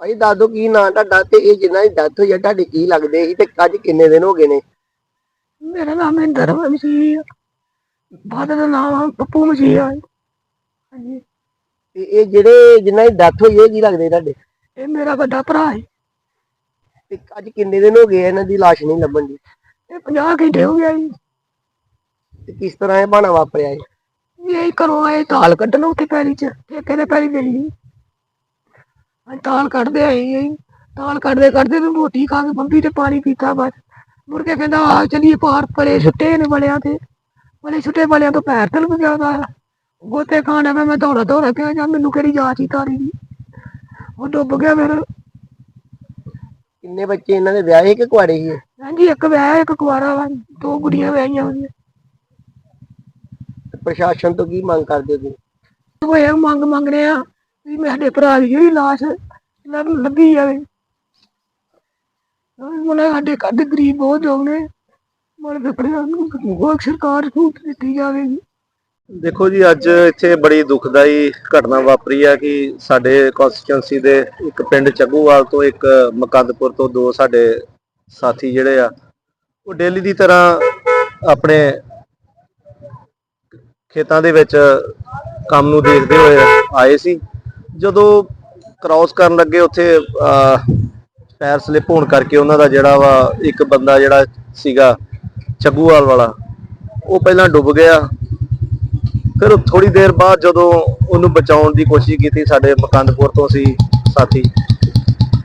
ਭਾਈ ਦੱਸ ਦਿਓ ਕੀ ਨਾਂ ਤੁਹਾਡਾ ਤੇ ਇਹ ਜਿਨ੍ਹਾਂ ਦੀ ਡੈਥ ਹੋਈ ਆ ਤੁਹਾਡੇ ਕੀ ਲੱਗਦੇ ਸੀ ਤੇ ਅੱਜ ਕਿੰਨੇ ਦਿਨ ਹੋ ਗਏ ਨੇ? ਮੇਰਾ ਨਾਮ ਇੰਦਰ ਮਸੀਹ ਬਾਦ ਦਾ ਨਾਮ ਪੱਪੂ ਮਸੀਹ ਹੈ ਹਾਂਜੀ। ਤੇ ਇਹ ਜਿਹੜੇ ਜਿਨ੍ਹਾਂ ਦੀ ਡੈਥ ਹੋਈ ਇਹ ਕੀ ਲੱਗਦੇ ਤੁਹਾਡੇ? ਇਹ ਮੇਰਾ ਵੱਡਾ ਭਰਾ ਹੈ ਤੇ ਅੱਜ ਕਿੰਨੇ ਦਿਨ ਹੋ ਗਏ ਆ ਇਹਨਾਂ ਦੀ ਲਾਸ਼ ਨਹੀਂ ਲੱਭਣ ਦੀ? ਇਹ 50 ਘੰਟੇ ਹੋ ਗਿਆ ਜੀ। ਤੇ ਕਿਸ ਤਰ੍ਹਾਂ ਇਹ ਬਾਣਾ ਵਾਪਰਿਆ ਇਹ? ਇਹ ਘਰੋਂ ਆਏ ਤਾਲ ਕੱਢਣ ਉੱਥੇ ਪੈਲੀ ਚ ਠੇਕੇ ਦੇ ਪੈਲੀ ਸੀ ਅਸੀਂ ਤਾਲ ਕੱਢਦੇ ਆਏ ਜੀ। ਤਾਲ ਕੱਢਦੇ ਕੱਢਦੇ ਨੂੰ ਰੋਟੀ ਖਾ ਕੇ ਬੰਬੀ ਤੇ ਪਾਣੀ ਪੀਤਾ ਬਸ। ਮੁੜ ਕੇ ਕਹਿੰਦਾ ਆ ਚਲੀਏ ਪਾਰ ਪਰੇ ਛੁੱਟੇ ਨੇ ਬਲਿਆਂ ਤੇ। ਬਲੇ ਛੁੱਟੇ ਬਲਿਆਂ ਤੋਂ ਪੈਰ ਤਲਕ ਗਿਆ ਦਾ ਗੋਤੇ ਖਾਣਾ ਮੈਂ ਮੈਂ ਦੌੜਾ ਦੌੜਾ ਕੇ ਜਾਂ ਮੈਨੂੰ ਕਿਹੜੀ ਜਾਚ ਹੀ ਤਾਰੀ ਦੀ? ਉਹ ਡੁੱਬ ਗਿਆ ਫਿਰ। ਕਿੰਨੇ ਬੱਚੇ ਇਹਨਾਂ ਦੇ ਵਿਆਹੇ ਕਿ ਕੁਆਰੇ ਇਹ? ਹਾਂਜੀ ਇੱਕ ਵਿਆਹ ਇੱਕ ਕੁਆਰਾ ਵਾ। ਦੋ ਕੁੜੀਆਂ ਵਿਆਹੀਆਂ ਹੋਈਆਂ। ਪ੍ਰਸ਼ਾਸਨ ਤੋਂ ਕੀ ਮੰਗ ਕਰਦੇ ਹੋ ਤੁਸੀਂ? ਉਹ ਇਹ ਮੰਗ ਮੰਗਣੇ ਆ ਵੀ ਮੈਂ ਸਾਡੇ ਭਰਾ ਦੀ ਜਿਹੜੀ ਲਾਸ਼ ਲੱਭੀ ਜਾਵੇ। ਉਹਨਾਂ ਸਾਡੇ ਕੱਢ ਗਰੀਬ ਬਹੁਤ ਲੋਕ ਨੇ। ਮਨ ਕੱਪੜਿਆਂ ਨੂੰ ਕੋਈ ਸਰਕਾਰ ਸਹੂਲਤ ਦਿੱਤੀ ਜਾਵੇਗੀ ਦੇਖੋ ਜੀ, ਅੱਜ ਇੱਥੇ ਬੜੀ ਦੁਖਦਾਈ ਘਟਨਾ ਵਾਪਰੀ ਹੈ ਕਿ ਸਾਡੇ ਕਨਸਟੀਟਿਊਂਸੀ ਦੇ ਇੱਕ ਪਿੰਡ ਚੱਗੂਵਾਲ ਤੋਂ ਇੱਕ ਮਕੰਦਪੁਰ ਤੋਂ ਦੋ ਸਾਡੇ ਸਾਥੀ ਜਿਹੜੇ ਆ, ਉਹ ਡੇਲੀ ਦੀ ਤਰ੍ਹਾਂ ਆਪਣੇ ਖੇਤਾਂ ਦੇ ਵਿੱਚ ਕੰਮ ਨੂੰ ਦੇਖਦੇ ਹੋਏ ਆਏ ਸੀ। ਜਦੋਂ ਕ੍ਰਾਸ ਕਰਨ ਲੱਗੇ ਉੱਥੇ ਅਹ, ਪੈਰ ਸਲਿਪ ਹੋਣ ਕਰਕੇ ਉਹਨਾਂ ਦਾ ਜਿਹੜਾ ਵਾ ਇੱਕ ਬੰਦਾ ਜਿਹੜਾ ਸੀਗਾ ਚੱਗੂਵਾਲ ਵਾਲਾ ਉਹ ਪਹਿਲਾਂ ਡੁੱਬ ਗਿਆ। ਫਿਰ ਥੋੜੀ ਦੇਰ ਬਾਅਦ ਜਦੋਂ ਉਹਨੂੰ ਬਚਾਉਣ ਦੀ ਕੋਸ਼ਿਸ਼ ਕੀਤੀ ਸਾਡੇ ਮਕੰਦਪੁਰ ਤੋਂ ਸੀ ਸਾਥੀ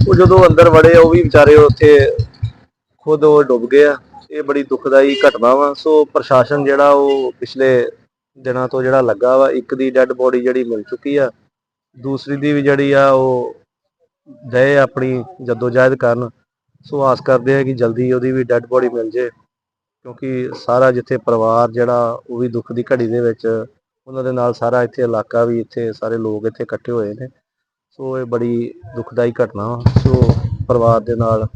ਉਹ ਜਦੋਂ ਅੰਦਰ ਵੜੇ ਉਹ ਵੀ ਵਿਚਾਰੇ ਉੱਥੇ ਖੁਦ ਉਹ ਡੁੱਬ ਗਏ ਆ ਇਹ ਬੜੀ ਦੁਖਦਾਈ ਘਟਨਾ ਵਾ। ਸੋ ਪ੍ਰਸ਼ਾਸਨ ਜਿਹੜਾ ਉਹ ਪਿਛਲੇ ਦਿਨਾਂ ਤੋਂ ਜਿਹੜਾ ਲੱਗਾ ਵਾ ਇੱਕ ਦੀ ਡੈੱਡ ਬੋਡੀ ਜਿਹੜੀ ਮਿਲ ਚੁੱਕੀ ਆ। ਦੂਸਰੀ ਦੀ ਵੀ ਜਿਹੜੀ ਆ ਉਹ ਦੇ ਆਪਣੀ ਜਦੋਜਹਿਦ ਕਰਨ। ਸੋ ਆਸ ਕਰਦੇ ਆ ਕਿ ਜਲਦੀ ਉਹਦੀ ਵੀ ਡੈੱਡ ਬੋਡੀ ਮਿਲ ਜੇ, ਕਿਉਂਕਿ ਸਾਰਾ ਜਿੱਥੇ ਪਰਿਵਾਰ ਜਿਹੜਾ ਉਹ ਵੀ ਦੁੱਖ ਦੀ ਘੜੀ ਦੇ ਵਿੱਚ, ਉਹਨਾਂ ਦੇ ਨਾਲ ਸਾਰਾ ਇੱਥੇ ਇਲਾਕਾ ਵੀ, ਇੱਥੇ ਸਾਰੇ ਲੋਕ ਇੱਥੇ ਇਕੱਠੇ ਹੋਏ ਨੇ। ਸੋ ਇਹ ਬੜੀ ਦੁਖਦਾਈ ਘਟਨਾ ਵਾ। ਸੋ ਪਰਿਵਾਰ ਦੇ ਨਾਲ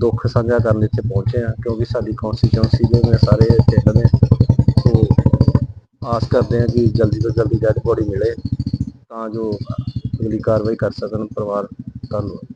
ਦੁੱਖ ਸਾਂਝਾ ਕਰਨ ਇੱਥੇ ਪਹੁੰਚੇ ਆ ਕਿਉਂਕਿ ਸਾਡੀ ਕਨਸਟੀਟਿਊਂਸੀ ਦੇ ਨੇ ਸਾਰੇ ਇੱਥੇ ਨੇ ਸੋ ਆਸ ਕਰਦੇ ਆ ਕਿ ਜਲਦੀ ਤੋਂ ਜਲਦੀ ਡੈਡ ਬੋਡੀ ਮਿਲੇ। ਤਾਂ ਜੋ ਅਗਲੀ ਕਾਰਵਾਈ ਕਰ ਸਕਣ ਪਰਿਵਾਰ ਧੰਨਵਾਦ।